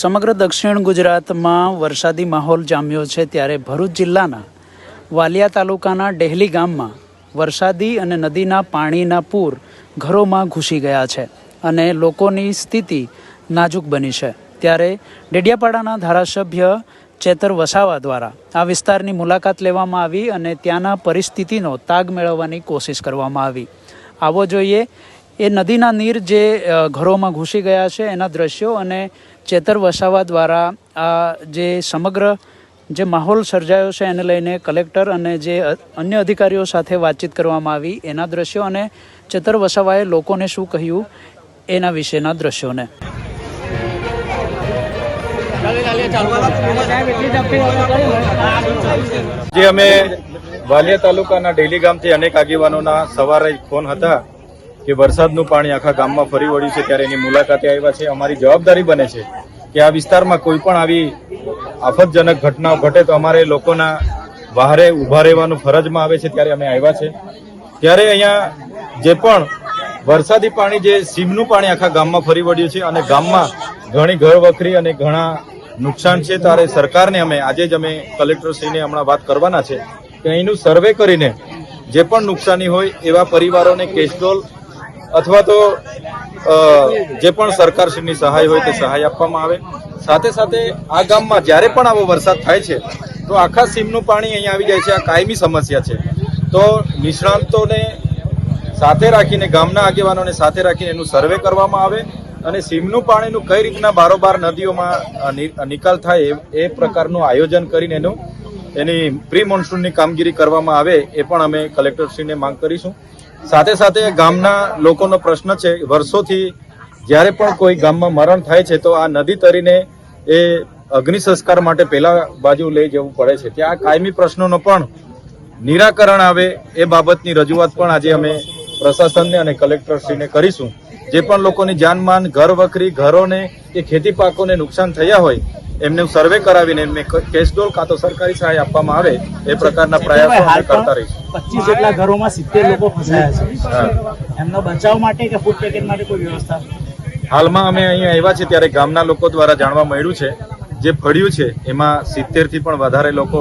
સમગ્ર દક્ષિણ ગુજરાતમાં વરસાદી માહોલ જામ્યો છે ત્યારે ભરૂચ જિલ્લાના વાલિયા તાલુકાના ડેહલી ગામમાં વરસાદી અને નદીના પાણીના પૂર ઘરોમાં ઘૂસી ગયા છે અને લોકોની સ્થિતિ નાજુક બની છે. ત્યારે ડેડિયાપાડાના ધારાસભ્ય ચેતર વસાવા દ્વારા આ વિસ્તારની મુલાકાત લેવામાં આવી અને ત્યાંના પરિસ્થિતિનો તાગ મેળવવાની કોશિશ કરવામાં આવી. આવો જોઈએ એ નદીના નીર જે ઘરોમાં ઘૂસી ગયા છે, એના દ્રશ્યો અને ચેતર વસાવા દ્વારા આ જે સમગ્ર જે માહોલ સર્જાયો છે, એને લઈને કલેક્ટર અને જે અન્ય અધિકારીઓ સાથે વાતચીત કરવામાં આવી એના દ્રશ્યો અને ચેતર વસાવાએ લોકોને શું કહ્યું એના વિશેના દ્રશ્યોને. જે અમે વાલિયા તાલુકાના ડેલી ગામથી અનેક આગેવાનોના સવારે ફોન હતા. કે વરસાદનું પાણી આખા ગામમાં ફરી વળ્યું છે ત્યારે એની મુલાકાતે આવ્યા છે. અમારી જવાબદારી બને છે કે આ વિસ્તારમાં કોઈ પણ આવી આફતજનક ઘટનાઓ ઘટે તો અમારે લોકોના વહારે ઊભા રહેવાનું ફરજમાં આવે છે ત્યારે અમે આવ્યા છે. ત્યારે અહીંયા જે પણ વરસાદી પાણી, જે સીમનું પાણી આખા ગામમાં ફરી વળ્યું છે અને ગામમાં ઘણી ઘર વખરી અને ઘણા નુકસાન છે, ત્યારે સરકારને અમે, આજે જ અમે કલેક્ટરશ્રીને હમણાં વાત કરવાના છે કે અહીંનું સર્વે કરીને જે પણ નુકસાની હોય એવા પરિવારોને કેશડોલ અથવા તો જે પણ સરકારશ્રીની સહાય હોય તે સહાય આપવામાં આવે. સાથે સાથે આ ગામમાં જ્યારે પણ આવો વરસાદ થાય છે, તો આખા સીમનું પાણી અહીંયા આવી જાય છે. આ કાયમી સમસ્યા છે. તો નિષ્ણાંતોને સાથે રાખીને, ગામના આગેવાનોને સાથે રાખીને એનું સર્વે કરવામાં આવે અને સીમનું પાણીનું કઈ રીતના બારોબાર નદીઓમાં નિકાલ થાય એ- પ્રકારનું આયોજન કરીને એનું, એની પ્રી મોન્સૂનની કામગીરી કરવામાં આવે એ પણ અમે કલેક્ટરશ્રીને માંગ કરીશું. સાથે સાથે ગામના લોકોનો પ્રશ્ન છે, વર્ષોથી જ્યારે પણ કોઈ ગામમાં મરણ થાય છે, તો આ નદી તરીને એ અગ્નિ સંસ્કાર માટે પહેલા બાજુ લઈ જવું પડે છે. ત્યાં કાયમી પ્રશ્નોનો પણ નિરાકરણ આવે એ બાબતની રજૂઆત પણ આજે અમે પ્રશાસનને અને કલેક્ટરશ્રીને કરીશું. જે પણ લોકોની જાનમાન, ઘર વખરી, ઘરોને કે ખેતી પાકોને નુકસાન થયા હોય એમને સર્વે કરાવીને એમને કેશડોલ કાં તો સરકારી સહાય આપવામાં આવે એ પ્રકારના પ્રયાસો અમે કરતા રહીશું. પચીસ જેટલા ઘરોમાં સિત્તેર લોકો ફસાયા છે. એમનો બચાવ માટે કે ફૂડ પેકેટ માટે કોઈ વ્યવસ્થા? હાલમાં અમે અહીંયા આવ્યા છે ત્યારે ગામના લોકો દ્વારા જાણવા મળ્યું છે જે ફળ્યું છે એમાં સિત્તેરથી પણ વધારે લોકો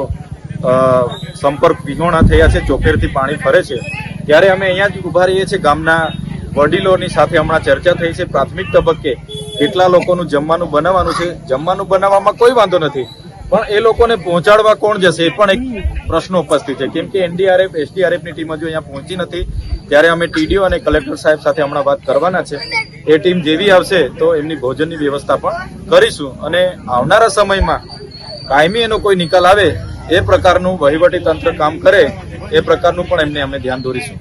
સંપર્ક વિહોણા થયા છે ચોખેરથી પાણી ફરે છે. ત્યારે અમે અહીંયા જ ઊભા રહીએ છીએ. ગામના વડીલોની સાથે હમણાં ચર્ચા થઈ છે. પ્રાથમિક તબક્કે કેટલા લોકોનું જમવાનું બનાવવાનું છે? જમવાનું બનાવવામાં કોઈ વાંધો નથી. પણ એ લોકોને પહોંચાડવા કોણ જશે? એ પણ એક પ્રશ્ન ઉપસ્થિત છે. કેમ કે એનડીઆરએફ, એસડીઆરએફની ટીમ હજુ અહીંયા પહોંચી નથી. ત્યારે અમે ટીડીઓ અને કલેક્ટર સાહેબ સાથે હમણાં વાત કરવાના છે. એ ટીમ જેવી આવશે તો એમની ભોજનની વ્યવસ્થા પણ કરીશું. અને આવનારા સમયમાં કાયમી એનો કોઈ નિકાલ આવે એ પ્રકારનું વહીવટી તંત્ર કામ કરે, એ પ્રકારનું પણ એમને અમે ધ્યાન દોરીશું.